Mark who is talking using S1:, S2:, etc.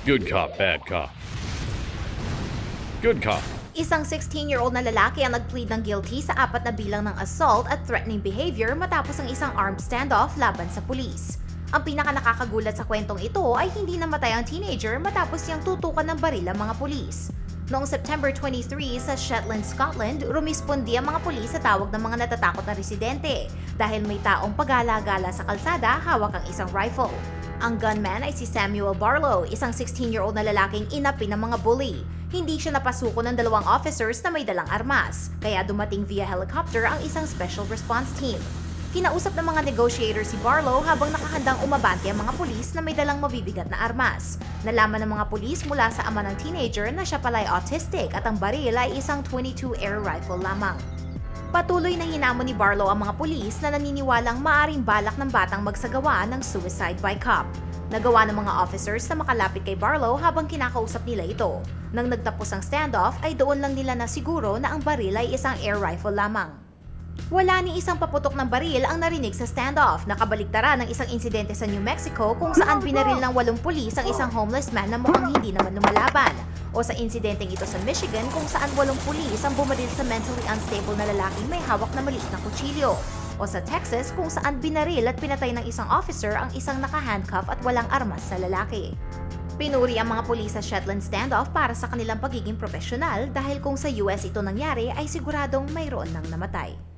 S1: Good cop, bad cop. Good cop.
S2: Isang 16-year-old na lalaki ang nag-plead ng guilty sa apat na bilang ng assault at threatening behavior matapos ang isang armed standoff laban sa pulis. Ang pinaka nakakagulat sa kwentong ito ay hindi namatay ang teenager matapos niyang tutukan ng baril ang mga pulis. Noong September 23 sa Shetland, Scotland, rumispondi ang mga pulis sa tawag ng mga natatakot na residente dahil may taong pagala-gala sa kalsada hawak ang isang rifle. Ang gunman ay si Samuel Barlow, isang 16-year-old na lalaking inapi ng mga bully. Hindi siya napasuko ng dalawang officers na may dalang armas, kaya dumating via helicopter ang isang special response team. Kinausap ng mga negotiator si Barlow habang nakahandang umabante ang mga pulis na may dalang mabibigat na armas. Nalaman ng mga pulis mula sa ama ng teenager na siya pala'y autistic at ang baril ay isang 22 air rifle lamang. Patuloy na hinamon ni Barlow ang mga pulis na naniniwalang maaring balak ng batang magsagawa ng suicide by cop. Nagawa ng mga officers na makalapit kay Barlow habang kinakausap nila ito. Nang nagtapos ang standoff ay doon lang nila na siguro na ang baril ay isang air rifle lamang. Wala ni isang paputok ng baril ang narinig sa standoff. Nakabaligtara ng isang insidente sa New Mexico kung saan binaril ng walong pulis ang isang homeless man na mukhang hindi naman lumalaban. O sa insidenteng ito sa Michigan kung saan walong pulis ang bumaril sa mentally unstable na lalaking may hawak na maliit na kutsilyo. O sa Texas kung saan binaril at pinatay ng isang officer ang isang naka-handcuff at walang armas sa lalaki. Pinuri ang mga pulis sa Shetland standoff para sa kanilang pagiging profesional dahil kung sa US ito nangyari ay siguradong mayroon ng namatay.